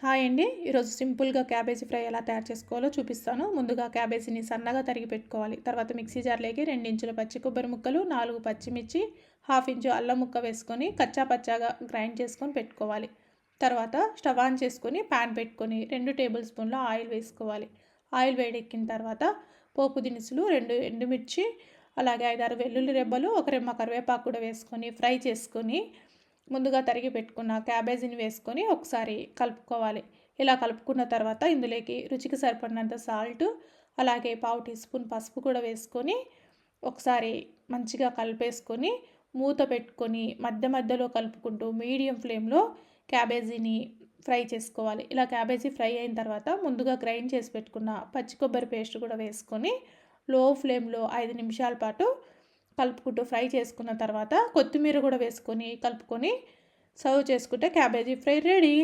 Hi అండి. ఈరోజు సింపుల్గా క్యాబేజీ ఫ్రై ఎలా తయారు చేసుకోవాలో చూపిస్తాను. ముందుగా క్యాబేజీని సన్నగా తరిగి పెట్టుకోవాలి. తర్వాత మిక్సీ జార్లోకి రెండు ఇంచుల పచ్చి కొబ్బరి ముక్కలు నాలుగు పచ్చిమిర్చి హాఫ్ ఇంచు అల్లం ముక్క వేసుకొని కచ్చా పచ్చాగా గ్రైండ్ చేసుకొని పెట్టుకోవాలి. తర్వాత స్టవ్ ఆన్ చేసుకొని ప్యాన్ పెట్టుకొని రెండు టేబుల్ స్పూన్ల ఆయిల్ వేసుకోవాలి. ఆయిల్ వేడెక్కిన తర్వాత పోపు దినుసులు రెండు ఎండుమిర్చి అలాగే ఐదారు వెల్లుల్లి రెబ్బలు ఒక రెమ్మ కరివేపాకు కూడా వేసుకొని ఫ్రై చేసుకొని ముందుగా తరిగి పెట్టుకున్న క్యాబేజీని వేసుకొని ఒకసారి కలుపుకోవాలి. ఇలా కలుపుకున్న తర్వాత ఇందులోకి రుచికి సరిపడినంత సాల్ట్ అలాగే పావు టీ స్పూన్ పసుపు కూడా వేసుకొని ఒకసారి మంచిగా కలిపేసుకొని మూత పెట్టుకొని మధ్య మధ్యలో కలుపుకుంటూ మీడియం ఫ్లేమ్లో క్యాబేజీని ఫ్రై చేసుకోవాలి. ఇలా క్యాబేజీ ఫ్రై అయిన తర్వాత ముందుగా గ్రైండ్ చేసి పెట్టుకున్న పచ్చి కొబ్బరి పేస్ట్ కూడా వేసుకొని లో ఫ్లేమ్లో ఐదు నిమిషాల పాటు కలుపుకుంటూ ఫ్రై చేసుకున్న తర్వాత కొత్తిమీర కూడా వేసుకొని కలుపుకొని సర్వ్ చేసుకుంటే క్యాబేజీ ఫ్రై రెడీ.